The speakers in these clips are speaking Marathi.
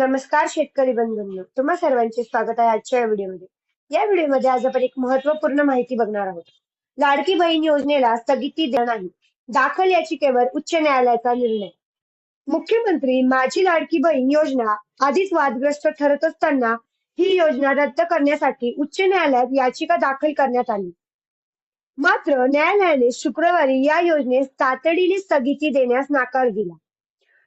नमस्कार शेतकरी बंधूंनो. तुम्हा सर्वांचे स्वागत आहे आजच्या या व्हिडिओमध्ये. या व्हिडिओमध्ये आज आपण एक महत्त्वपूर्ण माहिती बघणार आहोत. लाडकी बहीण योजनेला स्थगिती देणार दाखल याचिकेवर उच्च न्यायालयाचा निर्णय. मुख्यमंत्री माझी लाडकी बहीण योजना आधीच वादग्रस्त ठरत असताना ही योजना रद्द करण्यासाठी उच्च न्यायालयात याचिका दाखल करण्यात आली. मात्र न्यायालयाने शुक्रवारी या योजनेस तातडीने स्थगिती देण्यास नाकार दिला.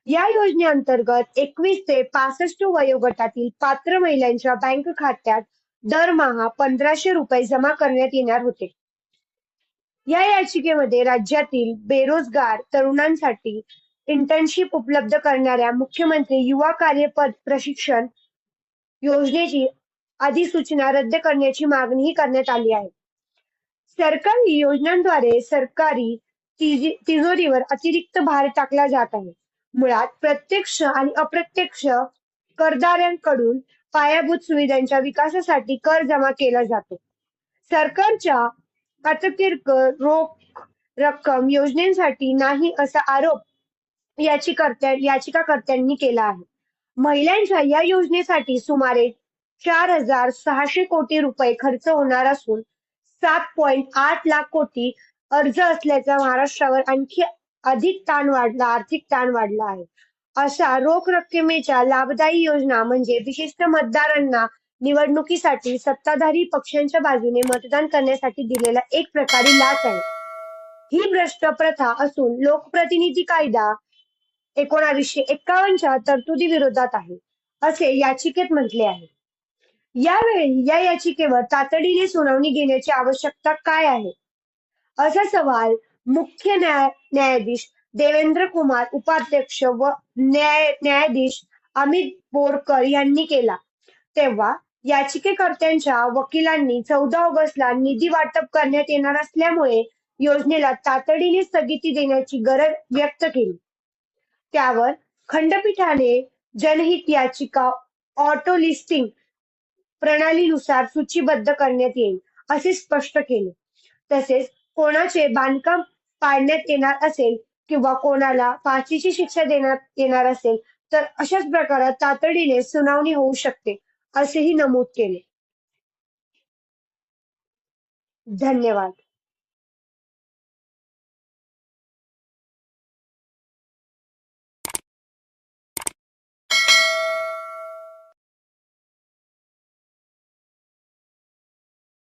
या योजनेअंतर्गत एकवीस ते पासष्ट वयोगटातील पात्र महिलांच्या बँक खात्यात दरमहा पंधराशे रुपये जमा करण्यात येणार होते. या याचिकेमध्ये राज्यातील बेरोजगार तरुणांसाठी इंटर्नशिप उपलब्ध करणाऱ्या मुख्यमंत्री युवा कार्यपद प्रशिक्षण योजनेची अधिसूचना रद्द करण्याची मागणीही करण्यात आली आहे. सरकारी योजनांद्वारे सरकारी तिजोरीवर अतिरिक्त भार टाकला जात आहे. मुळात प्रत्यक्ष आणि अप्रत्यक्ष करदाऱ्यांकडून पायाभूत सुविधांच्या विकासासाठी कर जमा केला जातो. सरकारच्या अतिरिक्त रोख रक्कम योजनेसाठी नाही असा आरोप याचिकर्त्या याचिकाकर्त्यांनी केला आहे. महिलांच्या या योजनेसाठी सुमारे चार हजार सहाशे कोटी रुपये खर्च होणार असून सात पॉइंट आठ लाख कोटी अर्ज असल्याचा महाराष्ट्रावर आणखी अधिक ताण वाढला आर्थिक ताण वाढला आहे. अशा रोख रक्कमेच्या लाभदायी योजना म्हणजे विशिष्ट मतदारांना निवडणुकीसाठी सत्ताधारी पक्षांच्या बाजूने मतदान करण्यासाठी दिलेला एक प्रकारे लाच आहे. ही भ्रष्ट प्रथा असून लोकप्रतिनिधी कायदा एकोणावीसशे एक्कावन्नच्या तरतुदी विरोधात आहे असे याचिकेत म्हटले आहे. यावेळी या याचिकेवर तातडीने सुनावणी घेण्याची आवश्यकता काय आहे? असा सवाल मुख्य न्याय न्यायाधीश देवेंद्र कुमार उपाध्यक्ष व न्याय न्यायाधीश अमित बोरकर यांनी केला. तेव्हा याचिकेकर्त्यांच्या वकिलांनी चौदा ऑगस्टला निधी वाटप करण्यात येणार असल्यामुळे योजनेला तातडीने स्थगिती देण्याची गरज व्यक्त केली. त्यावर खंडपीठाने जनहित याचिका ऑटो लिस्टिंग प्रणालीनुसार सूचीबद्ध करण्यात येईल असे स्पष्ट केले. तसेच कोणाचे बांधकाम पाडण्यात येणार असेल किंवा कोणाला फाशीची शिक्षा देण्यात येणार असेल तर अशाच प्रकारात तातडीने सुनावणी होऊ शकते असेही नमूद केले. धन्यवाद.